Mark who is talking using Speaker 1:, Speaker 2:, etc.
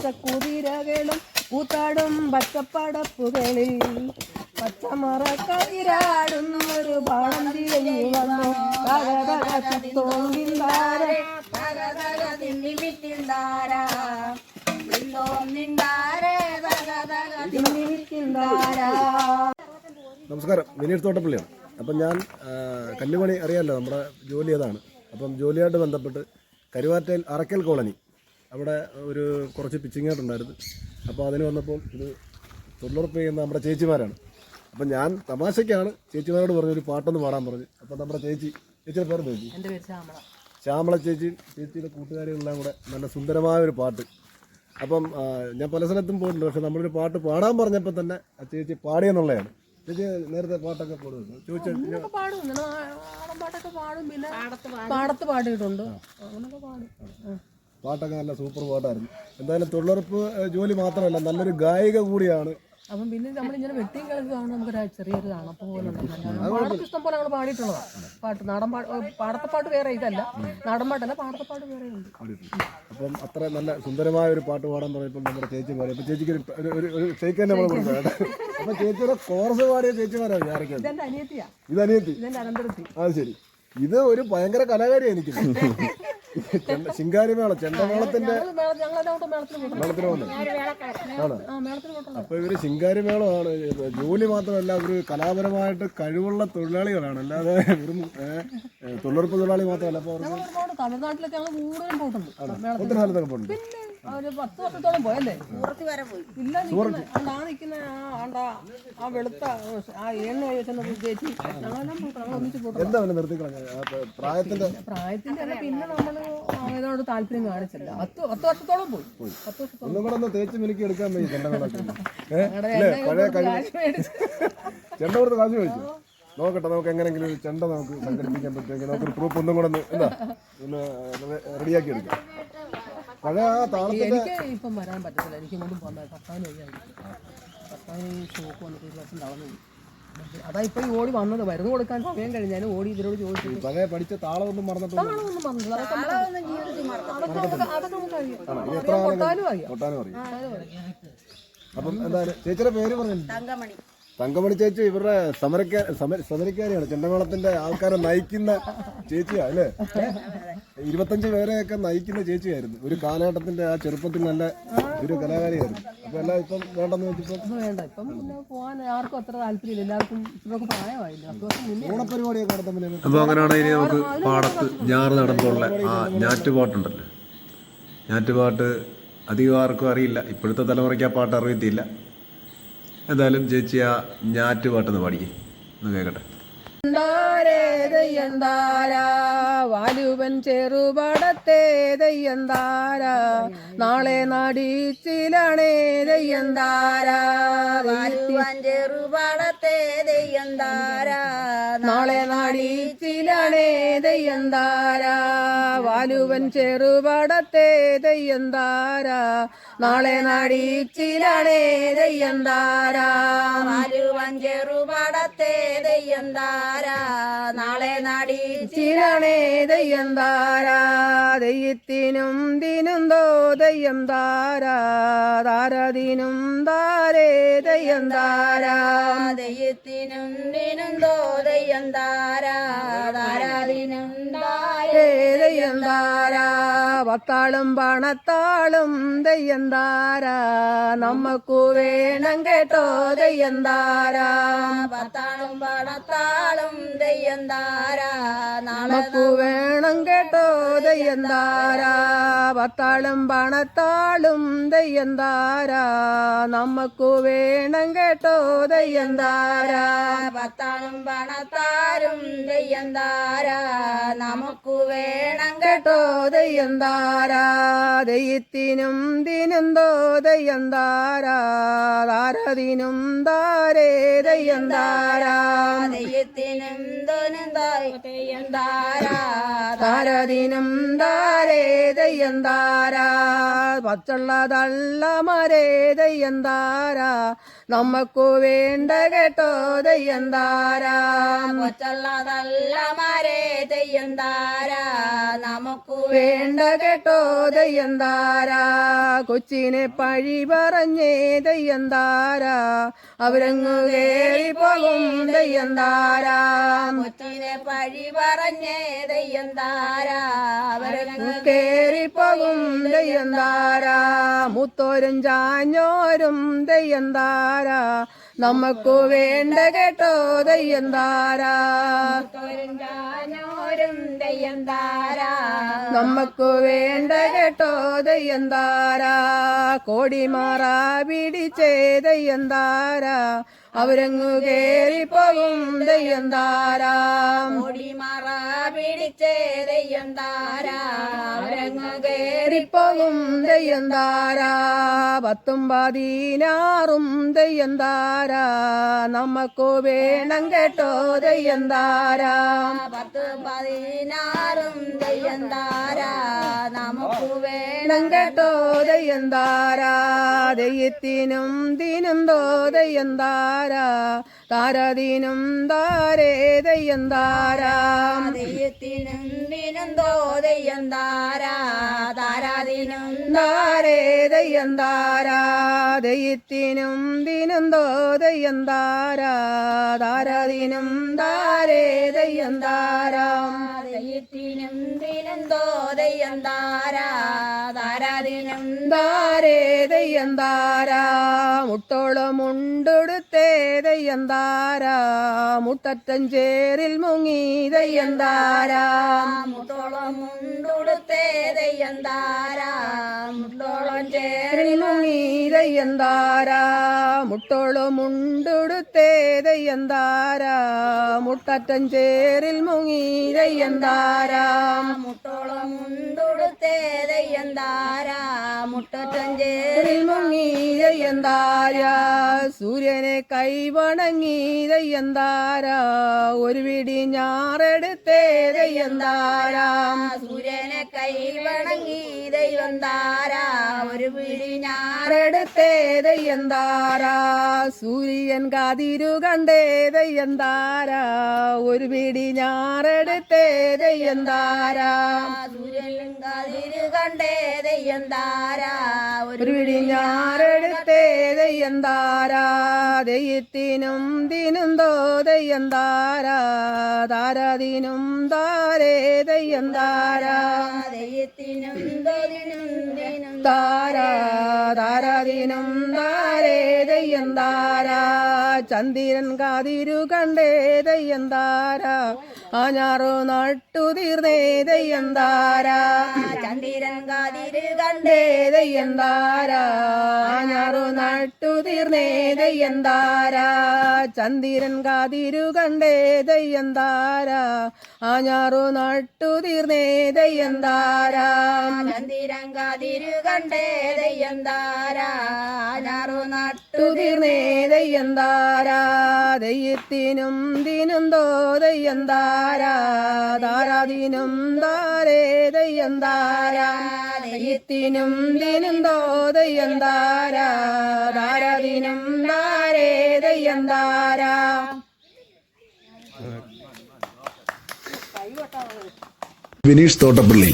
Speaker 1: പച്ചക്കുതിരകളും കൂത്താടും പച്ചപ്പടപ്പുകളിൽ പച്ചമറ ഒരു പാളം തിരിഞ്ഞു വന്നു
Speaker 2: നമസ്കാരം. വിനീത് തോട്ടപ്പള്ളിയാണ്. അപ്പം ഞാൻ കല്ലുപണി കല്ലുമണി അറിയാമല്ലോ നമ്മുടെ ജോലി അതാണ് അപ്പം ജോലിയായിട്ട് ബന്ധപ്പെട്ട് കരുവാറ്റയിൽ അറക്കൽ കോളനി അവിടെ ഒരു കുറച്ച് പിച്ചിങ് ആയിട്ടുണ്ടായിരുന്നു അപ്പോൾ അതിന് വന്നപ്പോൾ ഇത് തൊഴിലുറപ്പ് ചെയ്യുന്ന നമ്മുടെ ചേച്ചിമാരാണ്. അപ്പം ഞാൻ തമാശയ്ക്കാണ് ചേച്ചിമാരോട് പറഞ്ഞു ഒരു പാട്ടൊന്ന് പാടാൻ പറഞ്ഞു. അപ്പം നമ്മുടെ ചേച്ചി ചേച്ചിയുടെ പേര് ചേച്ചി?
Speaker 1: എന്റെ പേര് ശ്യാമള.
Speaker 2: ശ്യാമള ചേച്ചി ചേച്ചിയുടെ കൂട്ടുകാരികളെല്ലാം കൂടെ നല്ല സുന്ദരമായ ഒരു പാട്ട്. അപ്പം ഞാൻ പല സ്ഥലത്തും പോയിട്ടുണ്ട്. പക്ഷെ നമ്മളൊരു പാട്ട് പാടാൻ പറഞ്ഞപ്പോൾ തന്നെ ആ ചേച്ചി പാടിയെന്നുള്ളതാണ്. ചേച്ചി നേരത്തെ പാട്ടൊക്കെ പാടുന്നു ചോദിച്ചു
Speaker 1: പാടും. പാട്ടൊക്കെ പാടും. പിന്നെ പാടത്ത് പാടിയിട്ടുണ്ട്. അങ്ങനെയൊക്കെ പാടും.
Speaker 2: പാട്ടൊക്കെ നല്ല സൂപ്പർ പാട്ടായിരുന്നു. എന്തായാലും തൊഴിലുറപ്പ് ജോലി മാത്രമല്ല നല്ലൊരു ഗായിക കൂടിയാണ്.
Speaker 1: അപ്പം പിന്നെ നമ്മളിങ്ങനെ വെട്ടിയും കാണുമ്പോൾ നമുക്കൊരു ചെറിയൊരു തണുപ്പ് പോലെ പാടത്ത് ഇഷ്ടം പോലെ നമ്മൾ പാടിയിട്ടുള്ളതാണ് പാട്ട് നാടൻ പാട്ട് പാടത്തെ പാട്ട് വേറെ ഇതല്ല. നാടൻ പാട്ടല്ല പാടത്തെ പാട്ട് വേറെ ഉണ്ട്.
Speaker 2: അപ്പം അത്ര നല്ല സുന്ദരമായ ഒരു പാട്ട് പാടാൻ പറയുമ്പോൾ നമ്മുടെ ചേച്ചി പാടി. അപ്പം ചേച്ചിക്ക് ഒരു- ഒരു ഒരു ഒരു തന്നെ നമ്മൾ കൊടുത്തു അപ്പം ചേച്ചിയുടെ കോർസ് പാടിയ ചേച്ചിമാരാണ് വിചാരിക്കുന്നത്?
Speaker 1: ഇതെന്റെ അനിയത്തിയാ.
Speaker 2: ഇത് അനിയത്തി?
Speaker 1: ഇതെന്റെ അനന്തരത്തി.
Speaker 2: അത് ശരി. ഇത് ഒരു ഭയങ്കര കലാകാരിയാണ് എനിക്ക് ശിങ്കാരിമേള ചെണ്ടമേളത്തിന്റെ
Speaker 1: മേളത്തിന്
Speaker 2: ആണ്? അപ്പൊ ഇവർ ശിങ്കാരിമേളമാണ്. ജോലി മാത്രമല്ല ഒരു കലാപരമായിട്ട് കഴിവുള്ള തൊഴിലാളികളാണ്. അല്ലാതെ വെറും തൊഴിലുറപ്പ് തൊഴിലാളി മാത്രമല്ല. അപ്പൊ അവർക്ക്
Speaker 1: തമിഴ്നാട്ടിലൊക്കെ കൂടുതലും പോയിട്ടുണ്ട്
Speaker 2: ഒത്തിരി സ്ഥലത്തൊക്കെ
Speaker 1: ഒരു പത്ത് വർഷത്തോളം പോയല്ലേ?
Speaker 3: പുറത്ത് വരെ പോയി.
Speaker 1: ഇല്ല നിൽക്കുന്ന ആ നിൽക്കുന്ന ആ ആണ്ട ആ വെളുത്ത ആ ചേച്ചി. ഞങ്ങളെല്ലാം പോയിട്ട് ഞങ്ങൾ ഒന്നിച്ച്
Speaker 2: എന്താ പ്രായത്തിന്റെ
Speaker 1: പ്രായത്തിന്റെ അല്ല പിന്നെ നമ്മൾ ഇതിനോട് താല്പര്യം കാണിച്ചില്ല. പത്ത് പത്ത് വർഷത്തോളം പോയി. പത്ത് വർഷത്തോളം
Speaker 2: ഒന്നും കൂടെ ഒന്ന് തേച്ച് മിനുക്കി എടുക്കാൻ ചെണ്ട കൊടുത്ത് കാശ് കഴിച്ചു നോക്കട്ടെ നമുക്ക് എങ്ങനെയെങ്കിലും ഒരു ചെണ്ട നമുക്ക് സംഘടിപ്പിക്കാൻ പറ്റുമെങ്കിൽ നമുക്കൊരു പ്രൂഫ് ഒന്നും കൂടെ ഒന്ന് എന്താ? ഒന്ന് റെഡിയാക്കി എടുക്കാം. പഴയ ആ താളത്തിന്റെ
Speaker 1: എനിക്ക് ഇപ്പം വരാൻ പറ്റത്തില്ല. എനിക്ക് ഇങ്ങോട്ടും പോകാൻ ഭർത്താവിന് വയ്യായിരിക്കും ഭർത്താവിന് ഈ ഷോക്ക് വന്നിട്ട് ഒരു വർഷം തളർന്നു അതാ ഇപ്പൊ ഈ ഓടി വന്നത്. മരുന്ന് കൊടുക്കാൻ സമയം കഴിഞ്ഞാലും ഓടി ഇതിനോട് ചോദിച്ചു
Speaker 2: പഴയ പഠിച്ച താളമൊന്നും
Speaker 1: അതൊക്കെ നമുക്ക് അതൊക്കെ നമുക്ക് നമുക്ക് അറിയാം. അറിയാം. പൊട്ടാനും അറിയാം?
Speaker 2: കൊട്ടാനും അറിയാം.
Speaker 1: കൊട്ടാനും അറിയാം
Speaker 2: അപ്പം എന്തായാലും ചേച്ചിയുടെ പേര് പറഞ്ഞു?
Speaker 3: തങ്കമണി.
Speaker 2: തങ്കമണി ചേച്ചി ഇവരുടെ സമരക്കാ സമര സമരക്കാരിയാണ്. ചെണ്ടമേളത്തിന്റെ ആൾക്കാരെ നയിക്കുന്ന ചേച്ചിയാ അല്ലേ? ഇരുപത്തഞ്ച് പേരെയൊക്കെ നയിക്കുന്ന ചേച്ചിയായിരുന്നു. ഒരു കാലഘട്ടത്തിന്റെ ആ ചെറുപ്പത്തിൽ നല്ല ഒരു കലാകാരിയായിരുന്നു. അപ്പൊ എല്ലാം ഇപ്പം വേണ്ടെന്ന് വെച്ചപ്പോ
Speaker 1: വേണ്ട. ഇപ്പം പോകാൻ ആർക്കും അത്ര താല്പര്യമില്ല. എല്ലാവർക്കും പ്രായമായില്ല?
Speaker 2: നടത്തുമ്പോൾ
Speaker 4: അപ്പോൾ അങ്ങനെയാണെങ്കിൽ ഇനി നമുക്ക് പാടത്ത് ഞാറ് നടന്നുള്ള ആ ഞാറ്റുപാട്ടുണ്ടല്ലോ ഞാറ്റുപാട്ട് അധികം ആർക്കും അറിയില്ല. ഇപ്പോഴത്തെ തലമുറയ്ക്ക് ആ പാട്ട് അറിയത്തില്ല. എന്തായാലും ചേച്ചി ആ ഞാറ്റുപാട്ടൊന്ന് പാടിക്കേ. ഒന്ന് കേൾക്കട്ടെ
Speaker 1: ദയ്യന്താര വാലുവൻ ചെറുപടത്തെ ദയ്യന്താര നാളെ നാടിച്ചിലാണേ ദയ്യന്താര
Speaker 3: ചെറുപാടത്തെ
Speaker 1: നാളെ നാടിച്ചിലാണേ ദയ്യന്താര വാലുവൻ ചെറുപടത്തെ ദയ്യന്താര നാളെ നാടി നാടിച്ചിലാണേ ദയ്യന്താര
Speaker 3: വാലുവൻ ചെറുപാടത്തെ ദയ്യന്താര നാളെ നാടി
Speaker 1: ചിരണേ ദയ്യന്താര ദയ്യത്തിനും ദിനും ദോ ദയ്യന്താര താരദിനും താരേ ദയ്യന്താര
Speaker 3: ദയ്യത്തിനും ദിനം തോ താരദീനും
Speaker 1: താരേ ദയ്യം ദയ്യന്താര പത്താളും പണത്താളും ദയ്യന്താര നമുക്കു വേണം കേട്ടോ ദയ്യന്താര
Speaker 3: വത്താളും പണത്താളും ദയ്യന്താര
Speaker 1: നമുക്കു വേണം കേട്ടോ ദയ്യന്താര വത്താളും പണത്താളും ദയ്യന്താര നമ്മക്കു വേണം കേട്ടോ ദയ്യന്താര
Speaker 3: വത്താളും പണത്താരും ദയ്യന്താര നമുക്കു വേണം
Speaker 1: കേട്ടോ ദയ്യന്താര ദയ്യത്തിനും ദിനന്തോദയം താരദിനും താരേ ദയ്യന്താര
Speaker 3: ദയ്യത്തിനും തൊനും ദയ്യന്താര
Speaker 1: താരദിനം താരേ ദയ്യന്താര പച്ചുള്ള തള്ളമരേ ദയ്യന്താര നമ്മക്കു വേണ്ട കേട്ടോ ദയന്താരാ
Speaker 3: കൊച്ചുള്ള നമുക്കു
Speaker 1: വേണ്ട കേട്ടോ ദയ്യന്താരാ കൊച്ചിനെ പഴി പറഞ്ഞേ ദയ്യന്താരാ അവരങ്ങ് കേറി പോകും ദയ്യന്താരാ
Speaker 3: കൊച്ചിനെ പഴി പറഞ്ഞേ ദയ്യന്താരാ അവരങ്ങ്
Speaker 1: കേറി പോകും ദയ്യന്താരാ മുത്തോരും ചാഞ്ഞോരും ദയ്യന്താരാ നമുക്ക് വേണ്ട കേട്ടോ ദയ്യന്താരാ ോരും
Speaker 3: ദയ്യന്താരാ
Speaker 1: നമുക്ക് വേണ്ട കേട്ടോ ദയ്യന്താരാ കോടിമാറാ പിടിച്ചേ ദയ്യന്താരാ അവരങ്ങു കേറി പോകും ദയ്യന്താരാ
Speaker 3: ഓടിമറ പിടിച്ചേ ദയ്യന്താരാ അവരങ്ങു കേറി
Speaker 1: പോകും ദയന്താരാ പത്തും പതിനാറും ദയ്യന്താരാ നമുക്ക് വേണം കേട്ടോ ദയന്താരാ
Speaker 3: പത്തും പതിനാറും ദയ്യന്താരാ നമുക്ക് വേണം
Speaker 1: കേട്ടോ ദയന്താരാ ദയ്യത്തിനും ദിനും തോ ദയ്യന്താരാ താരദിനും താരേ ദയ്യം ദയ്യന്താരാ
Speaker 3: ദയ്യത്തിനും ദിനം തോ താരാ താരാദിനും
Speaker 1: താരേ ദയ്യന്താരാ ദയ്യത്തിനും ദിനം തോ ദയ്യന്താരാ താരദിനും താരേ ദയ്യന്താരാ
Speaker 3: ദയ്യത്തിനും ദയ്യം താരാ താരാ ദിനം
Speaker 1: താരേ ദയ്യന്താരാ മുട്ടോളം ഉണ്ടൊടുത്തേ താരാ മുട്ടറ്റം ചേരിൽ മുങ്ങി ദയ്യന്താരാ
Speaker 3: മുട്ടോളം മുണ്ടുടുത്തേ ദയ്യന്താരാ മുട്ടോളം ചേരി
Speaker 1: മുങ്ങി ദയ്യന്താരാ മുട്ടോളം ദയ്യന്താരാ ചേരിൽ മുങ്ങി ദയ്യന്താരാ
Speaker 3: മുട്ടോളം മുണ്ടുടുത്തേ
Speaker 1: സൂര്യനെ കൈവണങ്ങി ദയ്യന്താരാ ഒരു വിടി ഞാറെടുത്തേ ദയ്യന്താരാ
Speaker 3: സൂര്യനെ കൈവണങ്ങി വണങ്ങി ഒരു വിടി
Speaker 1: ഞാറെടുത്തേ ദയ്യന്താരാ സൂര്യൻ കാതിരു കണ്ടേ ദയ്യന്താരാ ഒരു വിടി ഞാറെടുത്തേ ദയ്യന്താരാ
Speaker 3: കണ്ടേ ഒരു
Speaker 1: ഒരു പിടി ഞാറെടുത്തേ ദയ്യന്താരാ ദയ്യത്തിനും ദിനും തോ താരാദിനും താരേ ദയ്യന്താരാ
Speaker 3: ദയ്യത്തിനും തൊതിനും ദിനും
Speaker 1: താരാ? താരാദിനും താരേ ദയ്യന്താരാ ചന്ദ്രൻ കാതിരു കണ്ടേ ദയ്യന്താരാ ആ ഞാറു നാട്ടു തീർന്നേ ദയ്യന്താരാ?
Speaker 3: ചന്ദ്രൻ കാതിര് കണ്ടേ
Speaker 1: കണ്ടേ ദയ്യന്താരാ? നാട്ടു തീർന്നേ ദയ്യന്താരാ? ചന്ദ്രൻ കാതിരു കണ്ടേ ദയ്യന്താരാ ആഞ്ഞാറു നാട്ടു തീർന്നേ ദയ്യന്താരാ?
Speaker 3: ചന്ദ്രൻ കാതിരു കണ്ടേ ദയ്യന്താരാ? ആഞ്ഞാറു നാട്ടു
Speaker 1: തീർന്നേ ദയ്യന്താരാ? ദയ്യത്തിനും ദിനും തോ ദയ്യന്താരാ താരാദിനും താരേ ദയ്യം ദയ്യത്തിനും ദിനും തോ ദയ്യന്താരാ താരാദിനും താരേ താരാ
Speaker 2: വിനീഷ് തോട്ടപ്പള്ളി.